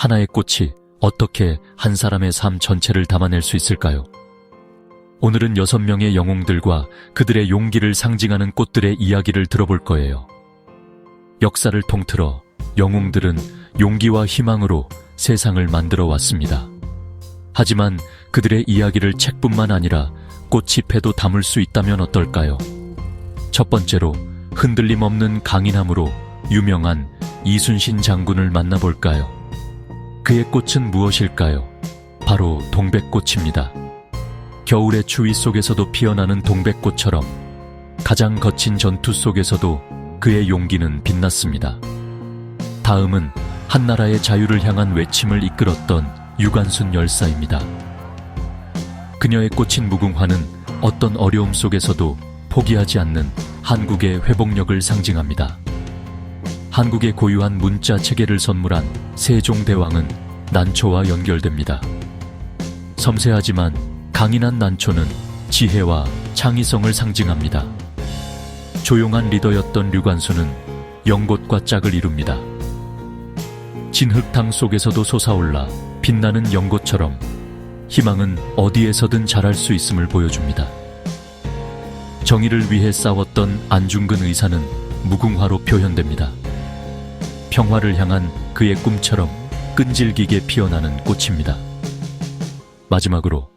하나의 꽃이 어떻게 한 사람의 삶 전체를 담아낼 수 있을까요? 오늘은 여섯 명의 영웅들과 그들의 용기를 상징하는 꽃들의 이야기를 들어볼 거예요. 역사를 통틀어 영웅들은 용기와 희망으로 세상을 만들어 왔습니다. 하지만 그들의 이야기를 책뿐만 아니라 꽃잎에도 담을 수 있다면 어떨까요? 첫 번째로 흔들림 없는 강인함으로 유명한 이순신 장군을 만나볼까요? 그의 꽃은 무엇일까요? 바로 동백꽃입니다. 겨울의 추위 속에서도 피어나는 동백꽃처럼 가장 거친 전투 속에서도 그의 용기는 빛났습니다. 다음은 한나라의 자유를 향한 외침을 이끌었던 유관순 열사입니다. 그녀의 꽂힌 무궁화는 어떤 어려움 속에서도 포기하지 않는 한국의 회복력을 상징합니다. 한국의 고유한 문자 체계를 선물한 세종대왕은 난초와 연결됩니다. 섬세하지만 강인한 난초는 지혜와 창의성을 상징합니다. 조용한 리더였던 류관수는 연꽃과 짝을 이룹니다. 진흙탕 속에서도 솟아올라 빛나는 연꽃처럼 희망은 어디에서든 자랄 수 있음을 보여줍니다. 정의를 위해 싸웠던 안중근 의사는 무궁화로 표현됩니다. 평화를 향한 그의 꿈처럼 끈질기게 피어나는 꽃입니다. 마지막으로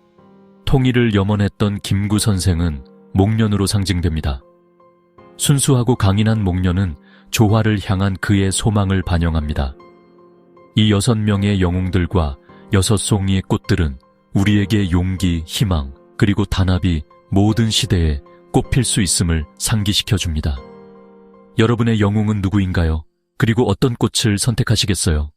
통일을 염원했던 김구 선생은 목련으로 상징됩니다. 순수하고 강인한 목련은 조화를 향한 그의 소망을 반영합니다. 이 여섯 명의 영웅들과 여섯 송이의 꽃들은 우리에게 용기, 희망, 그리고 단합이 모든 시대에 꽃필 수 있음을 상기시켜 줍니다. 여러분의 영웅은 누구인가요? 그리고 어떤 꽃을 선택하시겠어요?